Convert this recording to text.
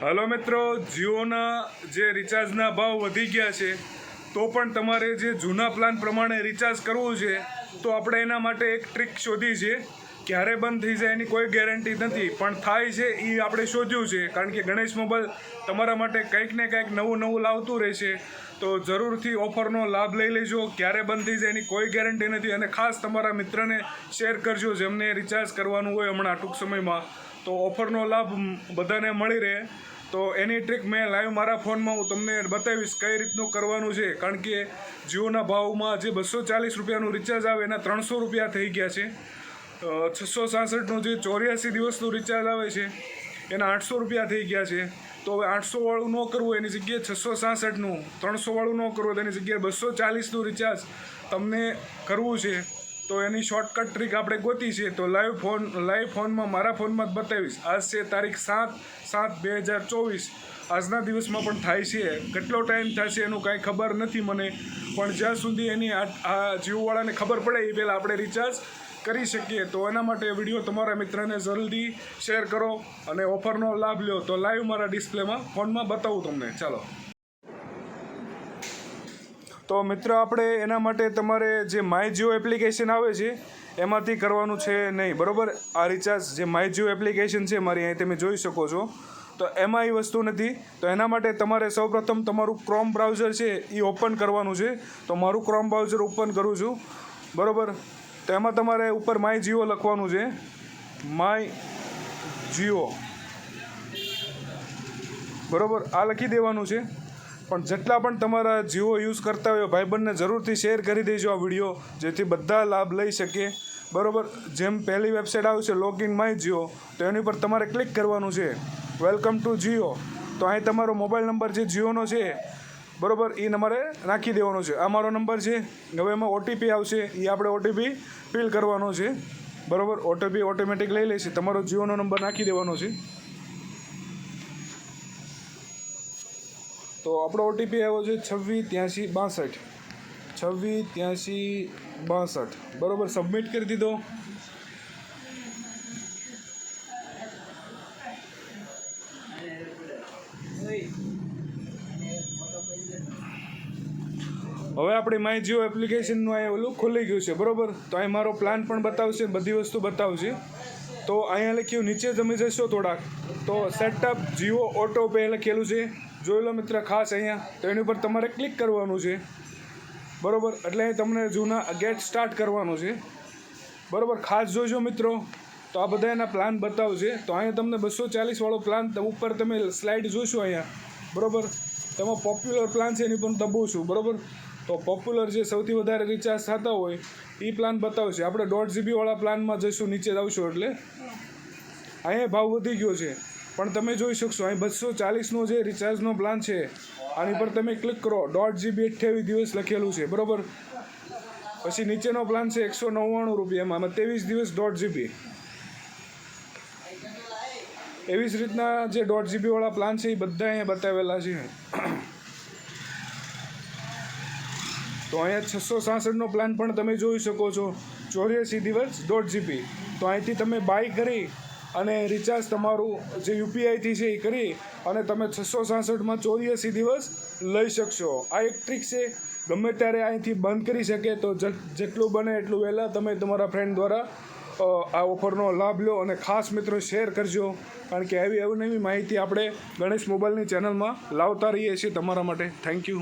Hello મિત્રો, જીઓના જે રિચાર્જના ભાવ વધી ગયા છે, તો પણ તમારે જે જૂના પ્લાન પ્રમાણે રિચાર્જ કરવું છે, તો આપણે એના માટે એક ટ્રીક શોધી છે. ક્યારે બંધ થઈ જાય એની કોઈ ગેરંટી નથી, પણ થાય છે એ આપણે શોધ્યું છે, કારણ કે ગણેશ મોબાઈલ તમારા માટે કંઈક ને કંઈક નવું નવું લાવતું રહેશે. તો જરૂરથી ઓફરનો લાભ લઈ લેજો, ક્યારે બંધ થઈ જાય એની કોઈ ગેરંટી નથી, અને ખાસ તમારા મિત્રને શેર કરજો, જેમને રિચાર્જ કરવાનું હોય હમણાં ટૂંક સમયમાં. તો ઓફરનો લાભ બધાને મળી રહે. તો એની ટ્રીક મેં લાઈવ મારા ફોનમાં હું તમને બતાવીશ કઈ રીતનું કરવાનું છે. કારણ કે જીઓના ભાવમાં જે બસો ચાલીસ રૂપિયાનું રિચાર્જ આવે એના ત્રણસો રૂપિયા થઈ ગયા છે. છસો સાસઠનું જે ચોર્યાસી દિવસનું રિચાર્જ આવે છે, એના આઠસો રૂપિયા થઈ ગયા છે. તો હવે આઠસો વાળું ન કરવું એની જગ્યાએ છસો સાસઠનું ત્રણસોવાળું ન કરવું એની જગ્યાએ બસો ચાલીસનું રિચાર્જ તમને કરવું છે. તો એની શોર્ટકટ ટ્રીક આપણે ગોતી છે. તો લાઈવ ફોન લાઈવ ફોનમાં મારા ફોનમાં જ બતાવીશ. આજ છે તારીખ સાત સાત બે હજાર ચોવીસ. આજના દિવસમાં પણ થાય છે. કેટલો ટાઈમ થશે એનું કાંઈ ખબર નથી મને. પણ જ્યાં સુધી એની આ જીઓવાળાને ખબર પડે, એ પહેલાં આપણે રિચાર્જ કરી શકીએ. તો એના માટે વીડિયો તમારા મિત્રને જલ્દી શેર કરો અને ઓફરનો લાભ લો. તો લાઈવ મારા ડિસ્પ્લેમાં, ફોનમાં બતાવું તમને. ચાલો. તો મિત્ર, આપણે એના માટે તમારે જે માય જીઓ એપ્લિકેશન આવે છે, એમાંથી કરવાનું છે નહીં, બરાબર? આ રિચાર્જ જે માય જીઓ એપ્લિકેશન છે મારી અહીં તમે જોઈ શકો છો. તો એમાં એ વસ્તુ નથી. તો એના માટે તમારે સૌપ્રથમ તમારું ક્રોમ બ્રાઉઝર છે એ ઓપન કરવાનું છે. તો મારું ક્રોમ બ્રાઉઝર ઓપન કરું છું. બરાબર? તો એમાં તમારે ઉપર માય જીઓ લખવાનું છે. માય જીઓ બરાબર? આ લખી દેવાનું છે. પણ જેટલા પણ તમારા જીઓ યુઝ કરતા હોય ભાઈબંધને જરૂરથી શેર કરી દેજો આ વીડિયો, જેથી બધા લાભ લઈ શકે. બરોબર? જેમ પહેલી વેબસાઇટ આવશે લોગિન માય જીઓ તો એની પર તમારે ક્લિક કરવાનું છે. વેલકમ ટુ જીઓ તો અહીં તમારો મોબાઈલ નંબર જે જીઓનો છે, બરોબર એ નંબરે નાખી દેવાનો છે. આ મારો નંબર છે, હવે એમાં ઓટીપી આવશે એ આપણે ઓટીપી ફિલ કરવાનો છે. બરાબર? ઓટીપી ઓટોમેટિક લઈ લેશે. તમારો જીઓનો નંબર નાખી દેવાનો છે. તો આપણો ઓટીપી આવ્યો છે છવ્વીસ ત્યાંસી બાસઠ. છવ્વીસ ત્યાંસી બાસઠ. બરાબર સબમિટ કરી દીધો. હવે આપણી માય જીઓ એપ્લિકેશનનું અહીંયા ઓલું ખુલી ગયું છે, બરાબર? તો અહીં મારો પ્લાન પણ બતાવશે, બધી વસ્તુ બતાવશે. તો અહીંયા લખ્યું, નીચે જમી જશો થોડાક. તો સેટઅપ જીઓ ઓટો પે લખેલું છે. જોઈ લો મિત્ર, ખાસ અહીંયા તો એની ઉપર તમારે ક્લિક કરવાનું છે. બરોબર? એટલે અહીં તમને જૂના ગેટ સ્ટાર્ટ કરવાનું છે. બરાબર? ખાસ જોજો મિત્રો, તો આ બધા એના પ્લાન બતાવશે. તો અહીંયા તમને બસો ચાલીસવાળો પ્લાન ઉપર તમે સ્લાઇડ જોશો અહીંયા. બરાબર? તેમાં પોપ્યુલર પ્લાન છે એની પણ દબાવું છું બરાબર? તો પોપ્યુલર જે સૌથી વધારે રિચાર્જ થતા હોય એ પ્લાન બતાવશે. આપણે દોઢ જીબીવાળા પ્લાનમાં જઈશું, નીચે આવશું એટલે. અહીંયા ભાવ વધી ગયો છે. પણ તમે જોઈ શકશો, અહીં બસો ચાલીસનો જે રિચાર્જનો પ્લાન છે, આની પર તમે ક્લિક કરો દોઢ જીબી અઠ્યાવીસ દિવસ લખેલું છે, બરાબર? પછી નીચેનો પ્લાન છે એકસો નવ્વાણું રૂપિયામાં ત્રેવીસ દિવસ દોઢ જીબી એવી જ રીતના જે દોઢ જીબીવાળા પ્લાન છે, એ બધા અહીંયા બતાવેલા છે. તો અહીંયા છસો સાસઠનો પ્લાન પણ તમે જોઈ શકો છો, ચોર્યાસી દિવસ દોઢ જીબી તો અહીંથી તમે બાય કરી અને રિચાર્જ તમારું જે યુપીઆઈથી છે એ કરી અને તમે છસો સાસઠમાં ચોર્યાસી દિવસ લઈ શકશો. આ એક ટ્રીક છે. ગમે ત્યારે અહીંથી બંધ કરી શકે તો જેટલું બને એટલું વહેલાં તમે તમારા ફ્રેન્ડ દ્વારા આ ઓફરનો લાભ લો અને ખાસ મિત્રો શેર કરજો. કારણ કે આવી અવનવી માહિતી આપણે ગણેશ મોબાઈલની ચેનલમાં લાવતા રહીએ છીએ તમારા માટે. Thank you